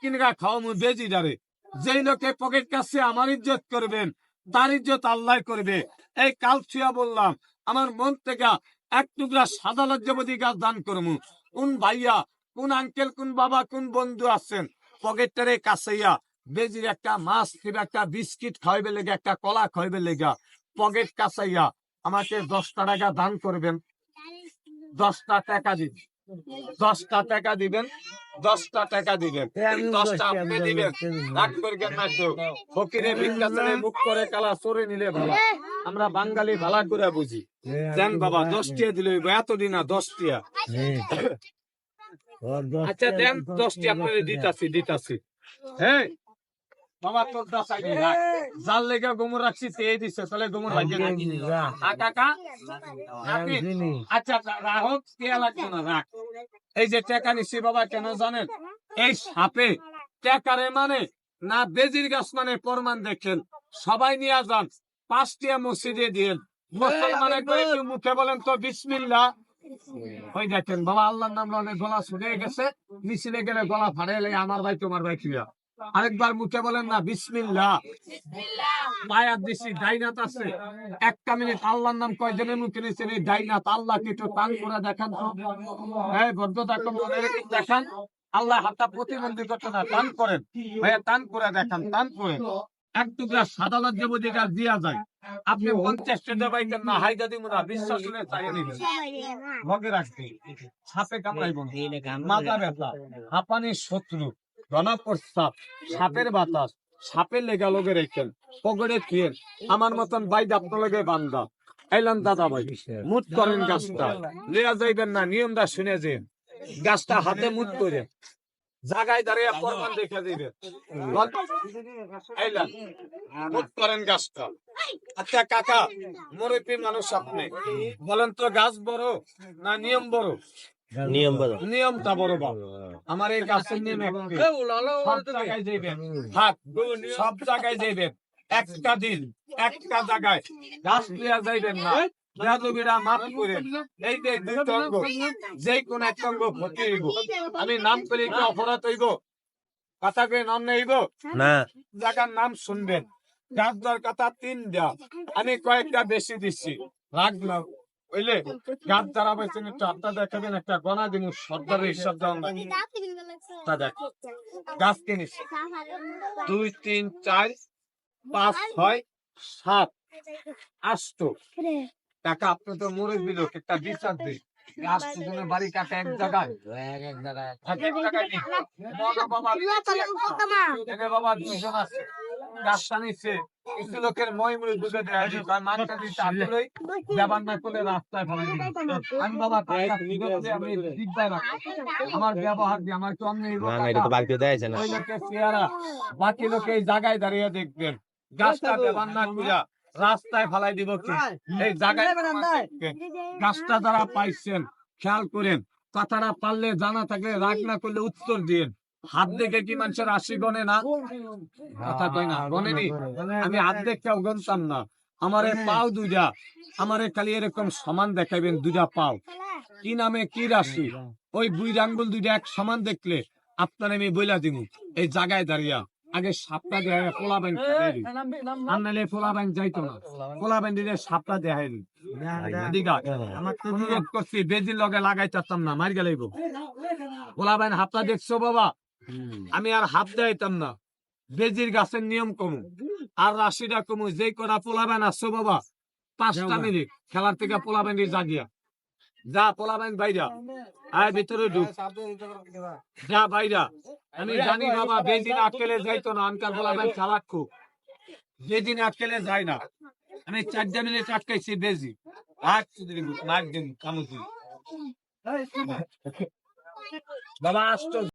কিনগা খাওয়ামু বেজি ডারে। যেই লোকে পকেট কাছে আমার ইজ্জত করবেন, তার ইজ্জত আল্লাহ করবে। এই কাল ছুয়া বললাম, আমার মন থেকে এক টুকরা সাদা লজ্জাবতী গাছ দান করমু। কোন ভাইয়া, কোন আঙ্কেল, কোন বাবা, কোন বন্ধু আছেন? পকেটটারে কাছেইয়া বেজির একটা মাছ কিংবা একটা বিস্কিট খাইবে লেগে, একটা কলা খাইবে লেগা পকেট কাছাইয়া আমাকে দশটা টাকা দান করবেন। দশটা টাকা দিবেন দশটা টাকা দিবেন দশটা টাকা দিবেন দশটা আপনি দিবেন। রাগ করবেন না কেউ ফকিরে ভিক্ষা ছেড়ে মুখ করে কালা চড়ে নিলে ভালো। আমরা বাঙালি ভালা করে বুঝি। দেন বাবা দশটিয়া দিলে এতদিন না দশটিয়া। আচ্ছা দেন দশটি আপনাদের দিতাছি দিতাছি। হ্যাঁ। বাবা তোর দাসাই রাখ। জাল লেগে গোমর রাখছি তে দিছে তাহলে গোমর ভাগ্যে রাখি। আ কাকা? আচ্ছা রাহক কে লাগবে না রাখ। এই যে টাকা নিচ্ছি বাবা কেন জানেন? এই সাপে টাকারে মানে না বেজির গাছ মানে প্রমাণ দেখেন। সবাই নিয়ে যান পাঁচটিয়া মসজিদে দিয়েন। মুসলমানে মুখে বলেন তো বিসমিল্লাহ। ওই দেখেন বাবা আল্লাহর নাম লনে গলা শুনে গেছে। মিছিলে গেলে গলা ফাড়ে আমার ভাই তোমার ভাই ক্রিয়া আরেকবার মুখে বলেন না, বিসমিল্লাহ। মায়াত দিছি ডাইনাত আছে। একটা মিনিট, আল্লাহর নাম কয়জনের মুখে নিয়েছেন এই ডাইনাত? আল্লাহ করে দেখান হ্যাঁ দেখান। আল্লাহ হাতটা প্রতিবন্ধী টান করেন। ভাইয়া টান করে দেখান, টান করেন এক টুকরা সাদা লজ্জাবতী গাছ দিয়া যায়। আপনি পঞ্চাশ টাকা পাইতেন না হাই দাদি মোরা বিশ্বাস হলে চাই নিবেন লগে রাখতে ব্যথা। হাঁপানির শত্রু। সাপের বাতাস, সাপের লেগা লগে রেখেন পগড়ে থুয়েন আমার মতন বাই আপনার বান্দা। এলাম দাদা ভাই মুট করেন গাছটা। লিয়া যাইবেন না শুনে যেন গাছটা হাতে মুট করে জাগায় দাঁড়িয়ে প্রমাণ দেখে মুট করেন গাছটা। আচ্ছা কাকা মুরব্বী মানুষ আপনি। বলেন তো গাছ বড় না নিয়ম বড়? নিয়ম বলো নিয়মটা বড় আমার এই গাছের নিয়ম একটাই। সব জায়গায় যাইবেন থাক সব জায়গায় যাইবেন একটা দিন একটা জায়গায়। গাছ লিয়া যাইবেন না। আমি নাম করে কি অপরাধ হইব। কথা কয়ে নাম নেইব? না। জায়গার নাম শুনবেন। গাছ দর কথা তিন দেওয়া আমি কয়েকটা বেশি দিচ্ছি। রাগ না বুঝলে গাছ দ্বারা বলছেন একটু আপনার দেখাবেন একটা গনা দিন সর্দারের হিসাব দেওয়া তা দেখ গাছ কিনিস দুই তিন চার পাঁচ ছয় সাত আষ্ট টাকা আপনি তো মরে দিল একটা বিচার দিন আষ্ট জনের বাড়ি কাটা এক জায়গায় এক জায়গায় বাবা, বাবা, এনে আছে গাছটা নিচ্ছে কিছু লোকের মই মুড়ি ঢুকে দেয় দিচ্ছে আসলেই ব্যবহার না করলে রাস্তায় ফেলে আমি বাবা আমি দিকদায়। আমার ব্যবহার দিয়ে আমার তো বাড়িতে দেয় না। ওই লোকের চেহারা বাকি লোকে এই জায়গায় দাঁড়িয়ে দেখবেন। গাছটা ব্যবহার না করিয়া রাস্তায় ফেলাই দিব কি? এই জায়গায় গাছটা যারা পাইছেন খেয়াল করেন কথাটা পারলে জানা থাকলে রাগ না করলে উত্তর দিন হাত দেখে কি মানুষের আশি গনে না? কথা কই না গনেনি আমি হাত দেখেও গনতাম না। আমার পাও দুইটা। আমার খালি এরকম সমান দেখাইবেন দুইটা পাও। কি নামে, কি রাশি? ওই বুই আঙ্গুল দুইটা এক সমান দেখলে আপনার আমি বইলা দিব। এই জায়গায় দাঁড়িয়া। আগে সাপটা দেখাই পোলাবেন আর নাহলে পোলাবেন যাইতো না। পোলাবেন দিলে সাপটা দিগা, অনুরোধ করছি, বেজির লগে লাগাই চাচ্তাম না মার গেলেইব পোলাবেন হাতটা দেখছ বাবা? আমি আর হাত দেখাইতাম না। বেজির গাছের নিয়ম কমু। আর রাশিটা কমু যে কটা পোলাবেন আসছো বাবা পাঁচটা মিনিট খেলার থেকে পোলাবেন জাগিয়া। যা পোলাবেন বাইরা। আয় ভিতরে ঢুক। যা বাইরা। আমি জানি বাবা বেদিন আটকেলে যাইতো না আনকার পোলাবেন চালাক খুব বেদিন আটকেলে যায় না। আমি চারটা মিনিট আটকাইছি বেজি। আট মার দিন কামুদি বাবা আসতো।